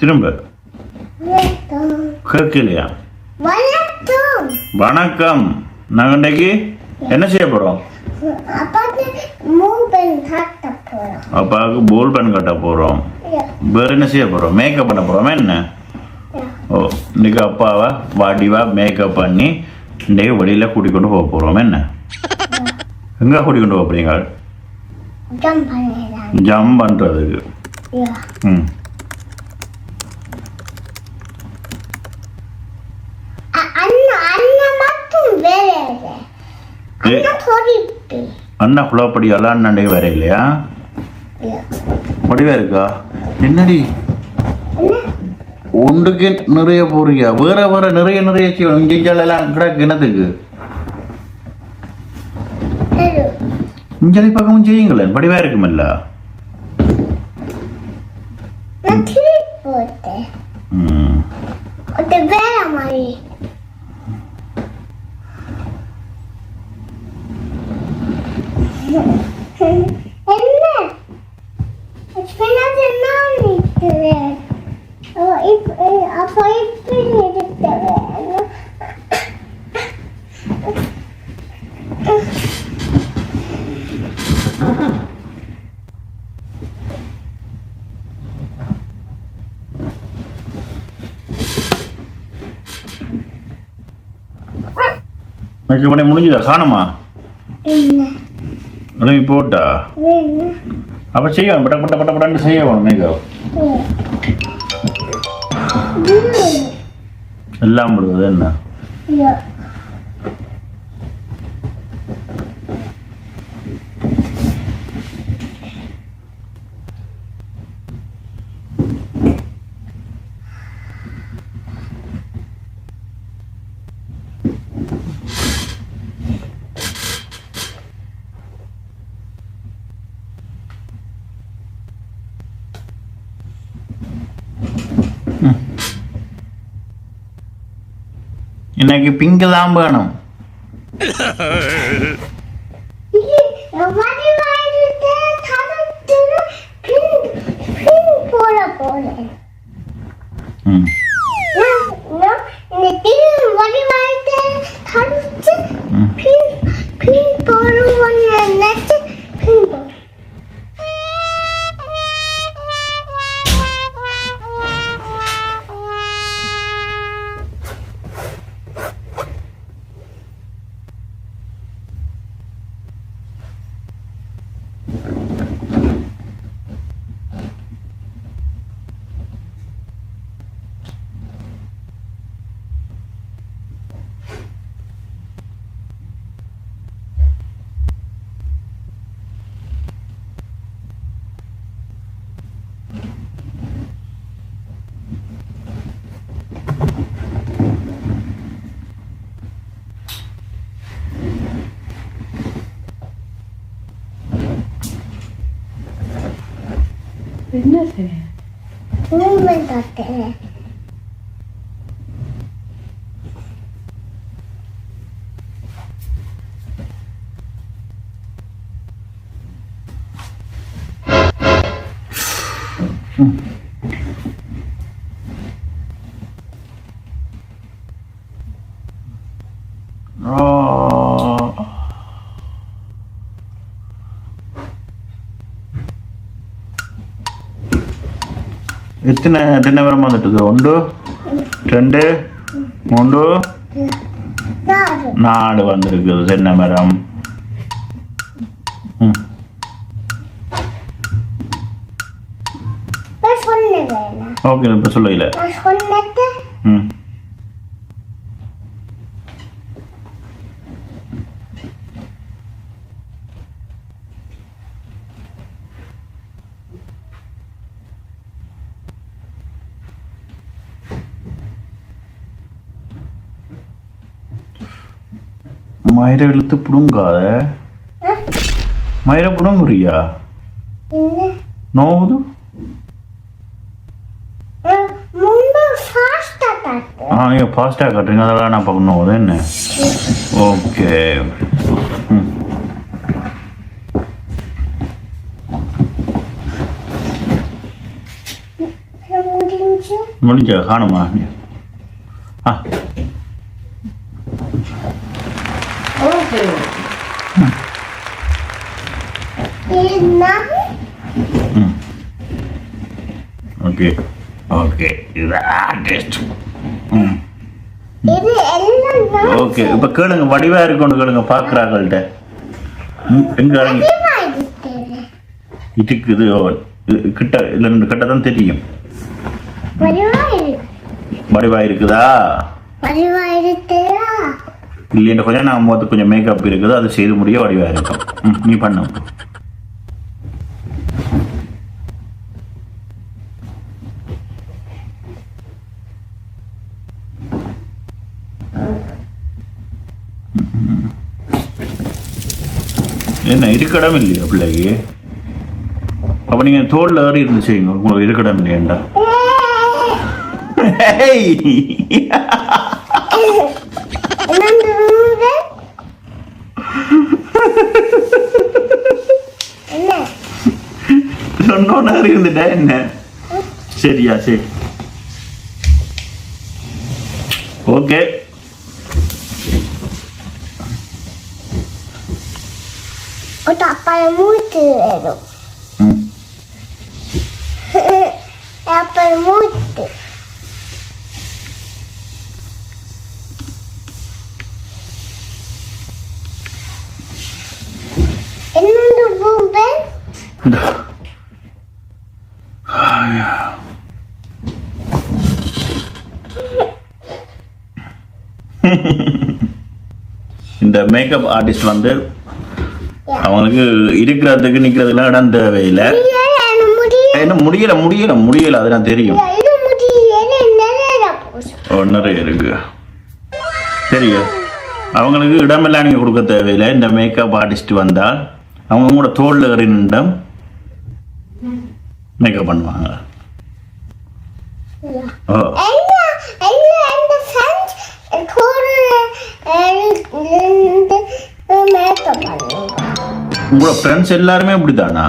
திரும்ப. வணக்கம். கேட்கலையா? வணக்கம். நாங்கள் இன்றைக்கு என்ன செய்ய போகிறோம் அப்பாவுக்கு போல் பென் கட்ட போகிறோம் வேறு என்ன செய்ய போகிறோம் மேக்கப் பண்ண போகிறோமா என்ன? ஓ இன்றைக்கி அப்பாவை வாடிவா மேக்கப் பண்ணி இன்றைக்கு வெளியில் கூட்டிக் கொண்டு போக போகிறோம் என்ன? எங்கே கூட்டிக் கொண்டு போக போகிறீங்க ஜம் பண்ணுறதுக்கு ம் அண்ணா அண்ணா மட்டும் வேற இல்லை ஏ அண்ணா குழப்படி அன்றைக்கு வேற இல்லையா? வடிவா இருக்கா? என்னடி? ஒன்றுக்கு நிறைய போறியா வேற வேற நிறைய நிறைய இங்கே எல்லாம் கிடக்கு. என்னத்துக்கு? ஹலோ இஞ்சலி பக்கமும் செய்யுங்களேன் வடிவா இருக்குமில்ல. ம் அது வேற மாதிரி என்ன? அப்போ இப்படி நிறுத்துறேன் மேக்கப் பண்ணி முடிஞ்சுதா எழுப்பி போட்டா அப்போ செய்யணும் பட்ட பட்ட பட்ட பட்டன்னு செய்யணும் மேக்கப் எல்லாம் என்ன இன்னைக்கு பிங்க் தான் வேணும். ம். you. என்ன செய்ய மூமெண்ட் ஆட்டேன் ஓ எத்தனை எத்தனை பேரம் வந்துட்டுது ஒன்று ரெண்டு மூன்று நாடு நாலு வந்திருக்குது தென்னை மரம் ஓகே இப்போ சொல்லல ம். மயிரை இழுத்து பிடுங்காத. மயிரை பிடுங்குறியா? நோவுது? ஆ நீங்கள் ஃபாஸ்ட்டாக கட்டுறீங்க. அதெல்லாம் நான் பார்க்க நோவுது என்ன? ஓகே. முடிஞ்ச காணுமா? ஆ. ஓகே ஓகே இது எல்லாம் ஓகே இப்போ கேளுங்க வடிவா இருக்கணும் கேளுங்க பார்க்குறாங்கள்ட்ட எங்க இது கிட்ட இல்லை கிட்ட தான் தெரியும். வடிவா இருக்குதா? இல்லைன்ற கொஞ்சம் நான் முகத்துக்கு கொஞ்சம் மேக்கப் இருக்குது அது செய்து முடிய வடிவா இருக்கும் நீ பண்ணு. என்ன இருக்கடம் இல்லையா பிள்ளைக்கு? அப்ப நீங்க தோல்ல ஏறி இருந்து செய்யுங்க உங்களுக்கு இருக்கடம் இல்லையாண்டா ஏய் என்ன சொன்னோன்னு ஏறி இருந்துட்டா என்ன சரியா சரி ஓகே ஒரு அப்பா மூத்து வேணும் ம் அப்பா மூத்து என்னோட பூம்பு இந்தா. மேக்கப் ஆர்டிஸ்ட் வந்து அவங்களுக்கு இருக்கிறதுக்கு நிக்கிறதுக்குலாம் இடம் தேவையில்லை. என்ன முடியல முடியல முடியல. அது நான் தெரியும். நிறைய நிறைய இருக்கு. சரியா அவங்களுக்கு இடமெல்லாம் நீங்கள் கொடுக்க தேவையில்லை. இந்த மேக்கப் ஆர்டிஸ்ட் வந்தால் அவங்க கூட தோல்ல ஏறி நின்றும் மேக்கப் பண்ணுவாங்க. ஓ. ரெண்டு உங்களோட ஃப்ரெண்ட்ஸ் எல்லாருமே அப்படிதானா?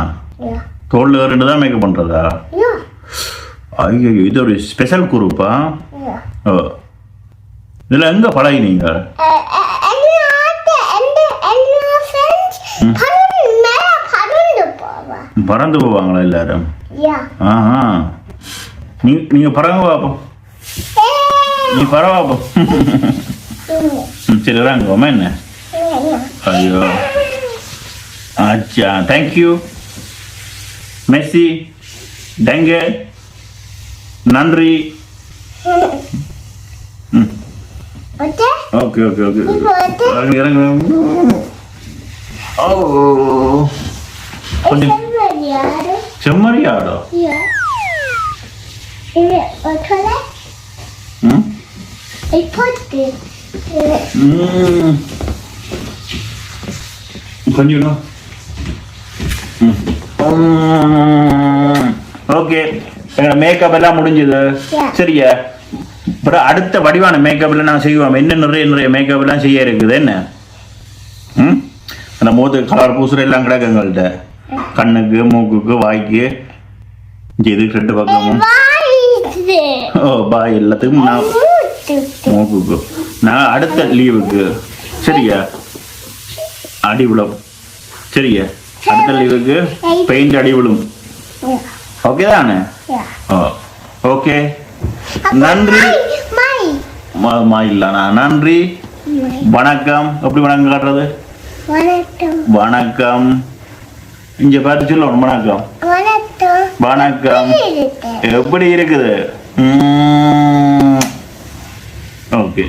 தோல்ல ஏறிட்டு தான் மேக்கப் பண்ணுறதா ஐயோ இது ஒரு ஸ்பெஷல் குரூப்பா? ஓ. இதில் எங்கே பழகினீங்க? பறந்து போவாங்களா எல்லாரும்? யா ஆஹா நீ நீங்கள் பறங்க பார்ப்போம் நீ பரவா பார்ப்போம் ம், சரி வாங்குவோமா என்ன ஐயோ அச்சா தேங்க்யூ மெஸ்ஸி டெங்க நன்றி ம் ஓகே ஓகே ஓகே ஓகே இப்போ வந்து இறங்கு இறங்கு ஓ கொஞ்சம் யாரு செம்மறி ஆடோ யா இது ஓகே ம். இப்போது ம். கொஞ்சம். ஓகே. மேக்கப் எல்லாம் முடிஞ்சது. சரியா? அப்புறம் அடுத்த வடிவான மேக்கப்ல நான் செய்வோம். என்ன நிறைய நிறைய மேக்கப் எல்லாம் செய்ய இருக்குது. என்ன? ம்? அந்த முகத்துக்கு கலர் பூசுற எல்லாம் கிடக்கு எங்கள்கிட்ட கண்ணுக்கு மூக்குக்கு வாய்க்கு. இங்க இது ரெண்டு பக்கமும். ஓ பாய் எல்லாத்துக்கும் நான் மூக்குக்கு. நான் அடுத்த லீவுக்கு. சரியா? அடி விழும். சரியா? அடுத்த லீவுக்கு பெயிண்ட் அடி விழும். ஓகே தானே? ஓ ஓகே நன்றி. மை மா- மா இல்லைண்ணா நன்றி. வணக்கம். எப்படி வணக்கம் காட்டுறது? வணக்கம். இங்க பார்த்து சொல்லணும் வணக்கம். வணக்கம். எப்படி இருக்குது? ஓகே.